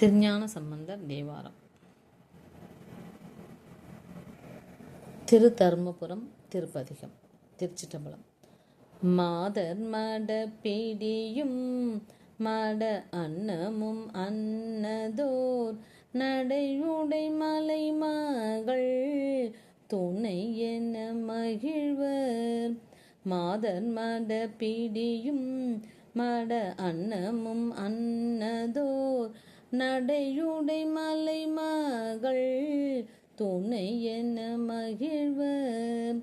திருஞான சம்பந்தர் தேவாரம். திரு தர்மபுரம் திருப்பதிகம் திருச்சிட்டம்பலம் மாதர் மட பிடியும் மட அன்னமும் அன்னதோர் நடையுடை மலை மகள் துணை என மகிழ்வர். மாதர் மட பிடியும் மட அன்னமும் அன்ன நடையுடை மலை மகள் துணை என மகிழ்வர்.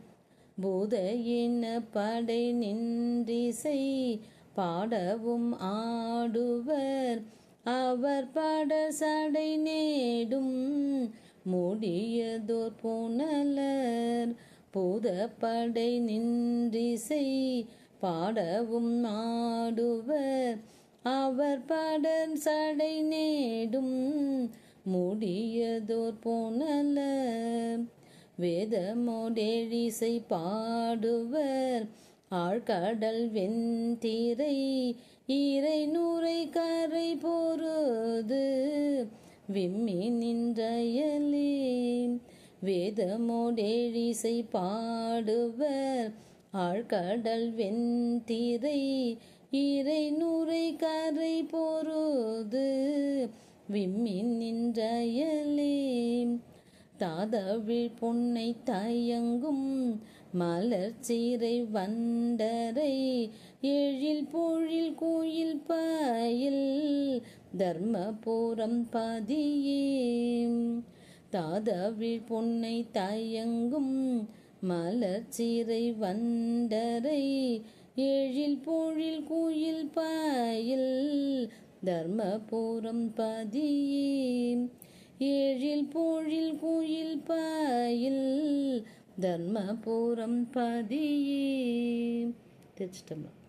பூதையின படை நின்றிசை பாடவும் ஆடுவர். அவர் பட சடை நேடும் மூடியதோர் புனலர். பூதப்படை நின்றிசை பாடவும் ஆடுவர். அவர் படர் சடை நேடும் முடியதோர் போனல. வேதமோடேழிசை பாடுவர் ஆழ்கடல் வெண்திரை இறை நூரை கரை பொருது விம்மி நின்றயலே. வேதமோடேழிசை பாடுவர் ஆழ்கடல் வெண்திரை இறை நுரை கரை போரோது விம்மின் நின்றயலே. தாதவிழ் பொன்னை தயங்கும் மலர் சீரை வண்டரை எழில் பொழில் கோயில் பயில் தர்மபுரம் பதியே. தாதவிழ் பொன்னை தயங்கும் மலர் சீரை வண்டரை ஏழில் பொழில் குயில் பயில் தர்மபுரம் பதியே ஏழில் பொழில் குயில் பயில் தர்மபுரம் பதியே திருச்சிட்டம்பலம்